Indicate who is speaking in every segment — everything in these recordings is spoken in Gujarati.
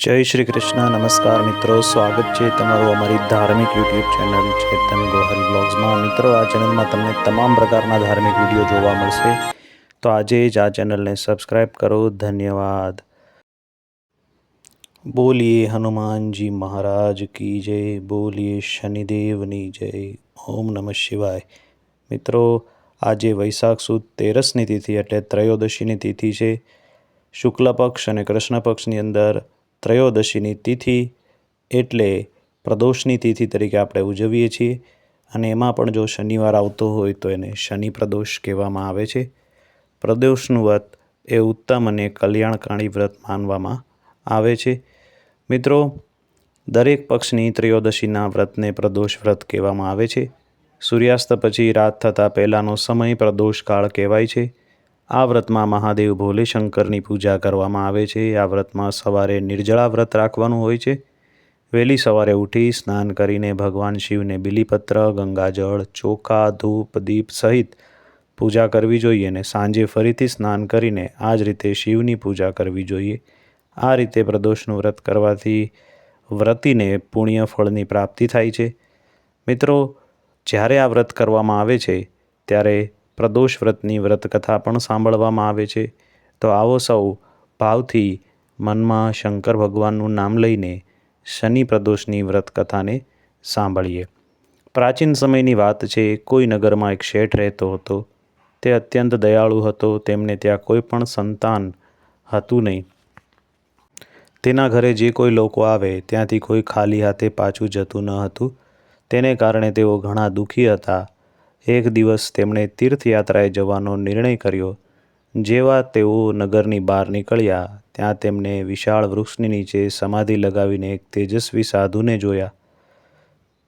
Speaker 1: જય શ્રી કૃષ્ણ, નમસ્કાર મિત્રો, સ્વાગત છે તમારું અમારી ધાર્મિક યુટ્યુબ ચેનલ ચેતન ગોહલ બ્લોગ્સમાં મિત્રો, આ ચેનલમાં તમને તમામ પ્રકારના ધાર્મિક વીડિયો જોવા મળશે. તો આજે જ આ ચેનલને સબસ્ક્રાઈબ કરો. ધન્યવાદ. બોલીએ હનુમાનજી મહારાજ કી જય, બોલીએ શનિદેવની જય. ઓમ નમઃ શિવાય. મિત્રો, આજે વૈશાખ સુદ તેરસની તિથિ એટલે ત્રયોદશીની તિથિ છે. શુક્લ પક્ષ અને કૃષ્ણ પક્ષની અંદર ત્રયોદશીની તિથિ એટલે પ્રદોષની તિથિ તરીકે આપણે ઉજવીએ છીએ. અને એમાં પણ જો શનિવાર આવતો હોય તો એને શનિ પ્રદોષ કહેવામાં આવે છે. પ્રદોષનું વ્રત એ ઉત્તમ અને કલ્યાણકારી વ્રત માનવામાં આવે છે. મિત્રો, દરેક પક્ષની ત્રયોદશીના વ્રતને પ્રદોષ વ્રત કહેવામાં આવે છે. સૂર્યાસ્ત પછી રાત થતાં પહેલાંનો સમય પ્રદોષ કાળ કહેવાય છે. આ વ્રતમાં મહાદેવ ભોલે શંકરની પૂજા કરવામાં આવે છે. આ વ્રતમાં સવારે નિર્જળા વ્રત રાખવાનું હોય છે. વહેલી સવારે ઉઠી સ્નાન કરીને ભગવાન શિવને બિલીપત્ર, ગંગાજળ, ચોખા, ધૂપ, દીપ સહિત પૂજા કરવી જોઈએ અને સાંજે ફરીથી સ્નાન કરીને આ જ રીતે શિવની પૂજા કરવી જોઈએ. આ રીતે પ્રદોષનું વ્રત કરવાથી વ્રતિને પુણ્ય ફળની પ્રાપ્તિ થાય છે. મિત્રો, જ્યારે આ વ્રત કરવામાં આવે છે, ત્યારે પ્રદોષ વ્રતની વ્રતકથા પણ સાંભળવામાં આવે છે. તો આવો સૌ ભાવથી મનમાં શંકર ભગવાનનું નામ લઈને શનિ પ્રદોષની વ્રતકથાને સાંભળીએ. પ્રાચીન સમયની વાત છે, કોઈ નગરમાં એક શેઠ રહેતો હતો. તે અત્યંત દયાળુ હતો, તેમને ત્યાં કોઈ પણ સંતાન હતું નહીં. તેના ઘરે જે કોઈ લોકો આવે, ત્યાંથી કોઈ ખાલી હાથે પાછું જતું ન હતું. તેને કારણે તેઓ ઘણા દુઃખી હતા. એક દિવસ તેમણે તીર્થયાત્રાએ જવાનો નિર્ણય કર્યો. જેવા તેઓ નગરની બહાર નીકળ્યા, ત્યાં તેમણે વિશાળ વૃક્ષની નીચે સમાધિ લગાવીને એક તેજસ્વી સાધુને જોયા.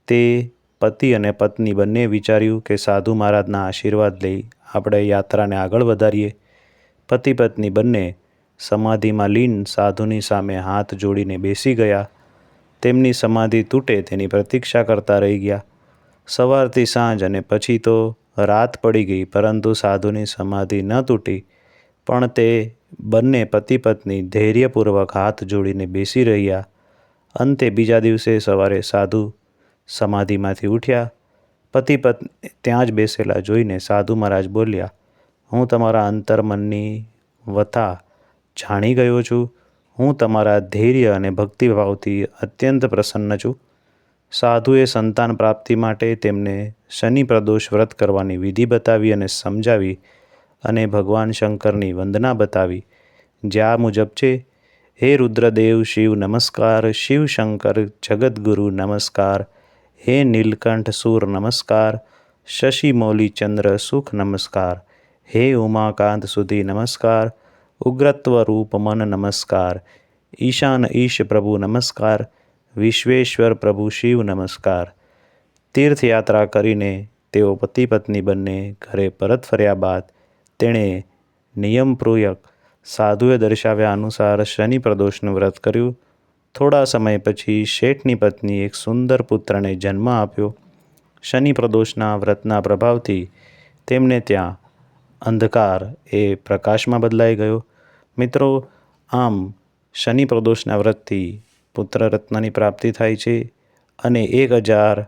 Speaker 1: તે પતિ અને પત્ની બંને વિચાર્યું કે સાધુ મહારાજના આશીર્વાદ લઈ આપણે યાત્રાને આગળ વધારીએ. પતિ પત્ની બંને સમાધિમાં લીન સાધુની સામે હાથ જોડીને બેસી ગયા. તેમની સમાધિ તૂટે તેની પ્રતીક્ષા કરતા રહી ગયા. સવારથી સાંજ અને પછી તો રાત પડી ગઈ, પરંતુ સાધુની સમાધિ ન તૂટી. પણ તે બંને પતિ પત્ની ધૈર્યપૂર્વક હાથ જોડીને બેસી રહ્યા. અંતે બીજા દિવસે સવારે સાધુ સમાધિમાંથી ઉઠ્યા. પતિ પત્ની ત્યાં જ બેસેલા જોઈને સાધુ મહારાજ બોલ્યા, હું તમારા અંતર્મનની વથા જાણી ગયો છું. હું તમારા ધૈર્ય અને ભક્તિભાવથી અત્યંત પ્રસન્ન છું. સાધુએ સંતાન પ્રાપ્તિ માટે તેમને શનિ પ્રદોષ વ્રત કરવાની વિધિ બતાવી અને સમજાવી અને ભગવાન શંકરની વંદના બતાવી. જ્યાં મુજબ છે, હે રુદ્રદેવ, શિવ નમસ્કાર, શિવ શંકર, જગદગુરુ નમસ્કાર, હે નીલકંઠ, સૂર નમસ્કાર શશિમૌલી ચંદ્ર, સુખ નમસ્કાર, હે ઉમાકાંત સુધી નમસ્કાર, ઉગ્રત્વ રૂપ મન નમસ્કાર, ઈશાન ઈશ પ્રભુ નમસ્કાર વિશ્વેશ્વર પ્રભુ શિવ નમસ્કાર. તીર્થયાત્રા કરીને તેઓ પતિ પત્ની બંને ઘરે પરત ફર્યા બાદ તેણે નિયમપૂર્વક સાધુએ દર્શાવ્યા અનુસાર શનિ પ્રદોષનું વ્રત કર્યું. થોડા સમય પછી શેઠની પત્ની એક સુંદર પુત્રને જન્મ આપ્યો. શનિ પ્રદોષના વ્રતના પ્રભાવથી તેમને ત્યાં અંધકાર એ પ્રકાશમાં બદલાઈ ગયો. મિત્રો, આમ શનિ પ્રદોષના વ્રતથી પુત્ર રત્નની પ્રાપ્તિ થાય છે અને એક હજાર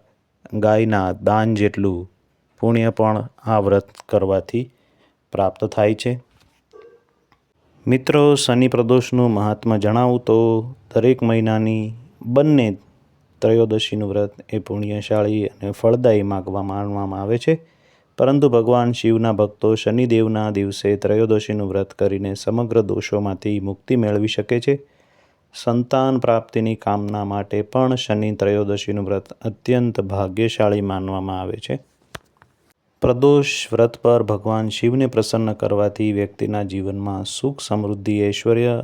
Speaker 1: ગાયના દાન જેટલું પુણ્ય પણ આ વ્રત કરવાથી પ્રાપ્ત થાય છે. મિત્રો, શનિ પ્રદોષનું મહાત્મા જણાવું તો દરેક મહિનાની બંને ત્રયોદશીનું વ્રત એ પુણ્યશાળી અને ફળદાયી માગવા માનવામાં આવે છે. પરંતુ ભગવાન શિવના ભક્તો શનિદેવના દિવસે ત્રયોદશીનું વ્રત કરીને સમગ્ર દોષોમાંથી મુક્તિ મેળવી શકે છે. સંતાન પ્રાપ્તિની કામના માટે પણ શનિ ત્રયોદશીનું વ્રત અત્યંત ભાગ્યશાળી માનવામાં આવે છે. પ્રદોષ વ્રત પર ભગવાન શિવને પ્રસન્ન કરવાથી વ્યક્તિના જીવનમાં સુખ, સમૃદ્ધિ, ઐશ્વર્ય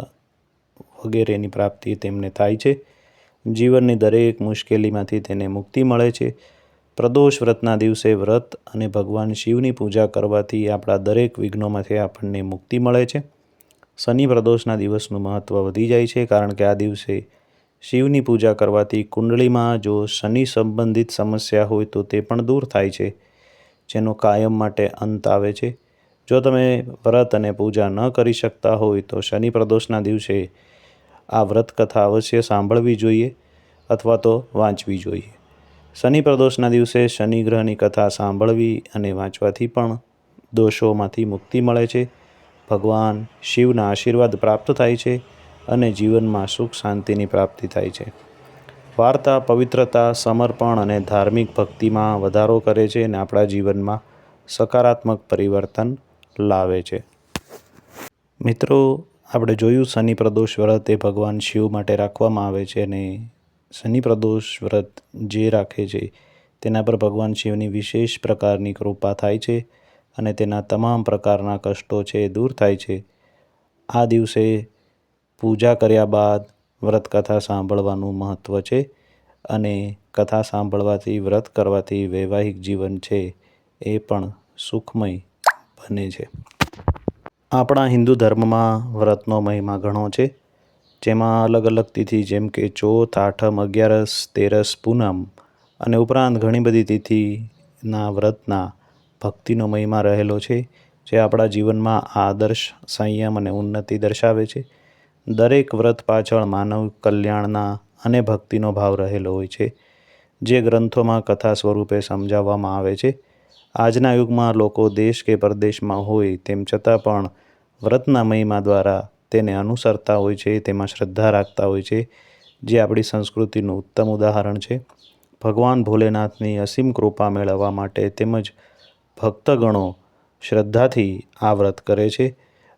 Speaker 1: વગેરેની પ્રાપ્તિ તેમને થાય છે. જીવનની દરેક મુશ્કેલીમાંથી તેને મુક્તિ મળે છે. પ્રદોષ વ્રતના દિવસે વ્રત અને ભગવાન શિવની પૂજા કરવાથી આપણા દરેક વિઘ્નોમાંથી આપણને મુક્તિ મળે છે. શનિ પ્રદોષના દિવસનું મહત્ત્વ વધી જાય છે કારણ કે આ દિવસે શિવની પૂજા કરવાથી કુંડળીમાં જો શનિ સંબંધિત સમસ્યા હોય તો તે પણ દૂર થાય છે, જેનો કાયમ માટે અંત આવે છે. જો તમે વ્રત અને પૂજા ન કરી શકતા હોય તો શનિ પ્રદોષના દિવસે આ વ્રત કથા અવશ્ય સાંભળવી જોઈએ અથવા તો વાંચવી જોઈએ. શનિ પ્રદોષના દિવસે શનિ ગ્રહની કથા સાંભળવી અને વાંચવાથી પણ દોષોમાંથી મુક્તિ મળે છે. ભગવાન શિવના આશીર્વાદ પ્રાપ્ત થાય છે અને જીવનમાં સુખ શાંતિની પ્રાપ્તિ થાય છે. વાર્તા પવિત્રતા, સમર્પણ અને ધાર્મિક ભક્તિમાં વધારો કરે છે અને આપણા જીવનમાં સકારાત્મક પરિવર્તન લાવે છે. મિત્રો, આપણે જોયું શનિ પ્રદોષ વ્રત એ ભગવાન શિવ માટે રાખવામાં આવે છે અને શનિ પ્રદોષ વ્રત જે રાખે છે તેના પર ભગવાન શિવની વિશેષ પ્રકારની કૃપા થાય છે. અને તેના તમામ પ્રકારના કષ્ટો છે એ દૂર થાય છે. આ દિવસે પૂજા કર્યા બાદ વ્રત કથા સાંભળવાનું મહત્ત્વ છે અને કથા સાંભળવાથી, વ્રત કરવાથી વૈવાહિક જીવન છે એ પણ સુખમય બને છે. આપણા હિન્દુ ધર્મમાં વ્રતનો મહિમા ઘણો છે. જેમાં અલગ અલગ તિથિ જેમ કે ચોથ, આઠમ, અગિયારસ, તેરસ, પૂનમ અને ઉપરાંત ઘણી બધી તિથિના વ્રતના ભક્તિનો મહિમા રહેલો છે, જે આપણા જીવનમાં આદર્શ, સંયમ અને ઉન્નતિ દર્શાવે છે. દરેક વ્રત પાછળ માનવ કલ્યાણના અને ભક્તિનો ભાવ રહેલો હોય છે, જે ગ્રંથોમાં કથા સ્વરૂપે સમજાવવામાં આવે છે. આજના યુગમાં લોકો દેશ કે પરદેશમાં હોય તેમ છતાં પણ વ્રતના મહિમા દ્વારા તેને અનુસરતા હોય છે, તેમાં શ્રદ્ધા રાખતા હોય છે, જે આપણી સંસ્કૃતિનું ઉત્તમ ઉદાહરણ છે. ભગવાન ભોલેનાથની અસીમ કૃપા મેળવવા માટે તેમજ ભક્તગણો શ્રદ્ધાથી આ વ્રત કરે છે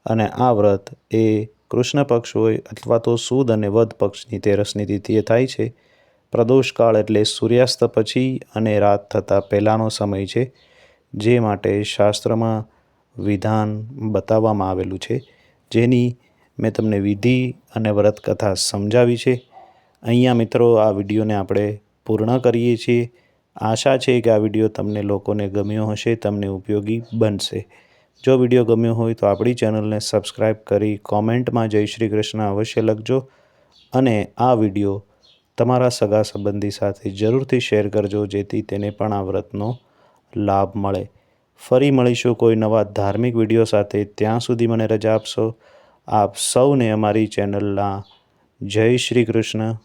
Speaker 1: અને આ વ્રત એ કૃષ્ણ પક્ષ હોય અથવા તો સુદ અને વધ પક્ષની તેરસની તિથિએ થાય છે. પ્રદોષકાળ એટલે સૂર્યાસ્ત પછી અને રાત થતાં પહેલાંનો સમય છે, જે માટે શાસ્ત્રમાં વિધાન બતાવવામાં આવેલું છે. જેની મેં તમને વિધિ અને વ્રત કથા સમજાવી છે. અહીંયા મિત્રો આ વિડીયોને આપણે પૂર્ણ કરીએ છીએ. આશા છે કે આ વીડિયો તમને લોકોને ગમ્યો હશે, તમને ઉપયોગી બનશે. જો વીડિયો ગમ્યો હોય તો આપણી ચેનલને સબસ્ક્રાઈબ કરી કોમેન્ટમાં જય શ્રી કૃષ્ણ અવશ્ય લખજો અને આ વીડિયો તમારા સગા સંબંધી સાથે જરૂરથી શેર કરજો, જેથી તેને પણ આ વ્રતનો લાભ મળે. ફરી મળીશું કોઈ નવા ધાર્મિક વીડિયો સાથે. ત્યાં સુધી મને રજા આપશો. આપ સૌને અમારી ચેનલના જય શ્રી કૃષ્ણ.